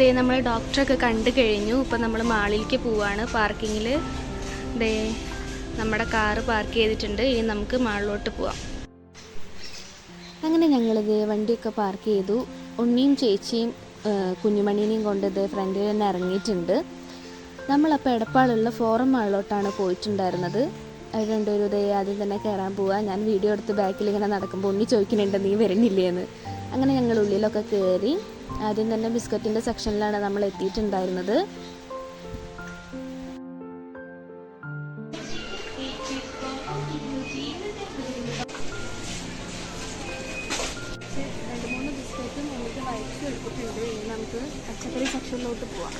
ദേ നമ്മൾ ഡോക്ടറൊക്കെ കണ്ടു കഴിഞ്ഞു. ഇപ്പം നമ്മൾ മാളിലേക്ക് പോവാണ് പാർക്കിങ്ങിൽ ദേ നമ്മുടെ കാറ് പാർക്ക് ചെയ്തിട്ടുണ്ട്. ഇനി നമുക്ക് മാളിലോട്ട് പോവാം. അങ്ങനെ ഞങ്ങളിത് വണ്ടിയൊക്കെ പാർക്ക് ചെയ്തു. ഉണ്ണിയും ചേച്ചിയും കുഞ്ഞുമണീനെയും കൊണ്ട് ഇത് ഫ്രണ്ടിൽ തന്നെ ഇറങ്ങിയിട്ടുണ്ട്. നമ്മളപ്പോൾ എടപ്പാളുള്ള ഫോറം മാളിലോട്ടാണ് പോയിട്ടുണ്ടായിരുന്നത്. അത് രണ്ടുപേരും ഇതേ ആദ്യം തന്നെ കയറാൻ പോവാ. ഞാൻ വീഡിയോ എടുത്ത് ബാക്കിൽ ഇങ്ങനെ നടക്കുമ്പോൾ ഉണ്ണി ചോദിക്കുന്നുണ്ട് നീ വരുന്നില്ലേന്ന്? അങ്ങനെ ഞങ്ങൾ ഉള്ളിലൊക്കെ കയറി. ആദ്യം തന്നെ ബിസ്ക്കറ്റിന്റെ സെക്ഷനിലാണ് നമ്മൾ എത്തിയിട്ടുണ്ടായിരുന്നത്. ഇനി നമുക്ക് പച്ചക്കറി സെക്ഷനിലോട്ട് പോവാം.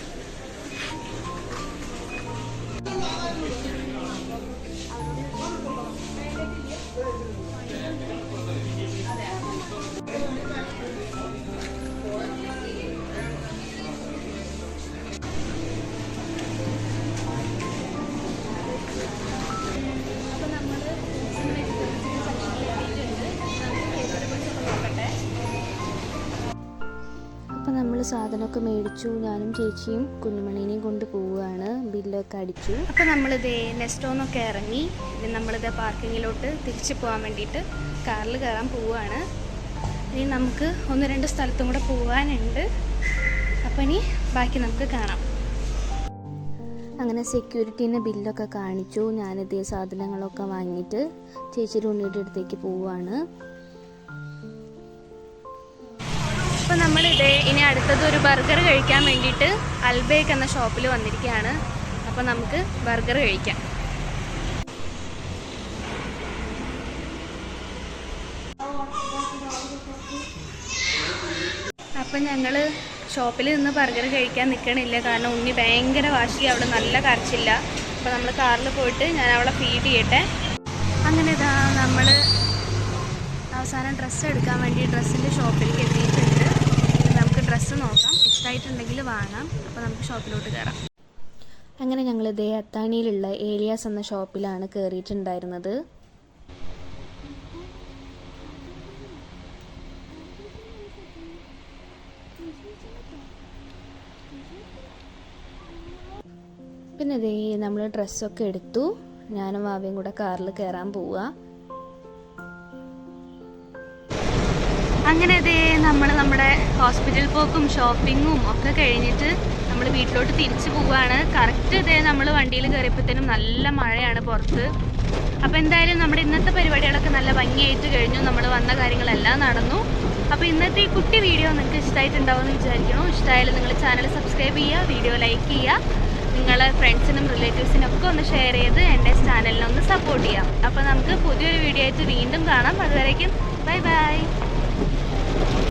നമ്മൾ സാധനമൊക്കെ മേടിച്ചു ഞാനും ചേച്ചിയും കുഞ്ഞുമണീനെയും കൊണ്ട് പോവുകയാണ്. ബില്ലൊക്കെ അടിച്ചു. അപ്പോൾ നമ്മളിത് നെസ്റ്റോന്നൊക്കെ ഇറങ്ങി നമ്മളിത് പാർക്കിങ്ങിലോട്ട് തിരിച്ചു പോകാൻ വേണ്ടിയിട്ട് കാറിൽ കയറാൻ പോവുകയാണ്. ഇനി നമുക്ക് ഒന്ന് രണ്ട് സ്ഥലത്തും കൂടെ പോകാനുണ്ട് അപ്പോൾ ഇനി ബാക്കി നമുക്ക് കാണാം. അങ്ങനെ സെക്യൂരിറ്റീന്റെ ബില്ലൊക്കെ കാണിച്ചു. ഞാനിതേ സാധനങ്ങളൊക്കെ വാങ്ങിയിട്ട് ചേച്ചിയുടെ ഉണ്ണിയുടെ അടുത്തേക്ക് പോവുകയാണ്. അപ്പോൾ നമ്മളിത് ഇനി അടുത്തത് ഒരു ബർഗർ കഴിക്കാൻ വേണ്ടിയിട്ട് അൽബേക്ക് എന്ന ഷോപ്പിൽ വന്നിരിക്കുകയാണ് അപ്പോൾ നമുക്ക് ബർഗർ കഴിക്കാം. അപ്പം ഞങ്ങൾ ഷോപ്പിൽ നിന്ന് ബർഗർ കഴിക്കാൻ നിൽക്കണില്ല കാരണം ഉണ്ണി ഭയങ്കര വാശി അവിടെ നല്ല കരച്ചില്ല. അപ്പോൾ നമ്മൾ കാറിൽ പോയിട്ട് ഞാൻ അവളെ ഫീഡ് ചെയ്യട്ടെ. അങ്ങനെ ഇതാ നമ്മൾ അവസാനം ഡ്രസ്സ് എടുക്കാൻ വേണ്ടി ഡ്രസ്സിന്റെ ഷോപ്പിലേക്ക് എത്തിയിട്ടുണ്ട്. നമുക്ക് ഡ്രസ്സ് നോക്കാം. ഇഷ്ടമായിട്ടുണ്ടെങ്കിൽ വാങ്ങാം. അപ്പോൾ നമുക്ക് ഷോപ്പിലോട്ട് കയറാം അങ്ങനെ ഞങ്ങൾ ഇതേ അത്താണിയിലുള്ള ഏലിയാസ് എന്ന ഷോപ്പിലാണ് കയറിയിട്ടുണ്ടായിരുന്നത് പിന്നെ ദേ നമ്മൾ ഡ്രസ്സൊക്കെ എടുത്തു. ഞാനും വാവയും കൂടെ കാറിൽ കയറാൻ പോവുക അങ്ങനെ അതേ നമ്മൾ നമ്മുടെ ഹോസ്പിറ്റൽ പോക്കും ഷോപ്പിങ്ങും ഒക്കെ കഴിഞ്ഞിട്ട് നമ്മൾ വീട്ടിലോട്ട് തിരിച്ചു പോവുകയാണ് കറക്റ്റ് ഇതേ നമ്മൾ വണ്ടിയിൽ കയറിയപ്പോഴത്തേനും നല്ല മഴയാണ് പുറത്ത്. അപ്പോൾ എന്തായാലും നമ്മുടെ ഇന്നത്തെ പരിപാടികളൊക്കെ നല്ല ഭംഗിയായിട്ട് കഴിഞ്ഞു. നമ്മൾ വന്ന കാര്യങ്ങളെല്ലാം നടന്നു. അപ്പോൾ ഇന്നത്തെ ഈ കുട്ടി വീഡിയോ നിങ്ങൾക്ക് ഇഷ്ടമായിട്ടുണ്ടാവുമെന്ന് വിചാരിക്കുന്നു. ഇഷ്ടമായാലും നിങ്ങൾ ചാനൽ സബ്സ്ക്രൈബ് ചെയ്യുക വീഡിയോ ലൈക്ക് ചെയ്യുക. നിങ്ങളെ ഫ്രണ്ട്സിനും റിലേറ്റീവ്സിനും ഒക്കെ ഒന്ന് ഷെയർ ചെയ്ത് എന്റെ ചാനലിനൊന്ന് സപ്പോർട്ട് ചെയ്യാം അപ്പോൾ നമുക്ക് പുതിയൊരു വീഡിയോ ആയിട്ട് വീണ്ടും കാണാം. അതുവരേക്കും ബൈ ബൈ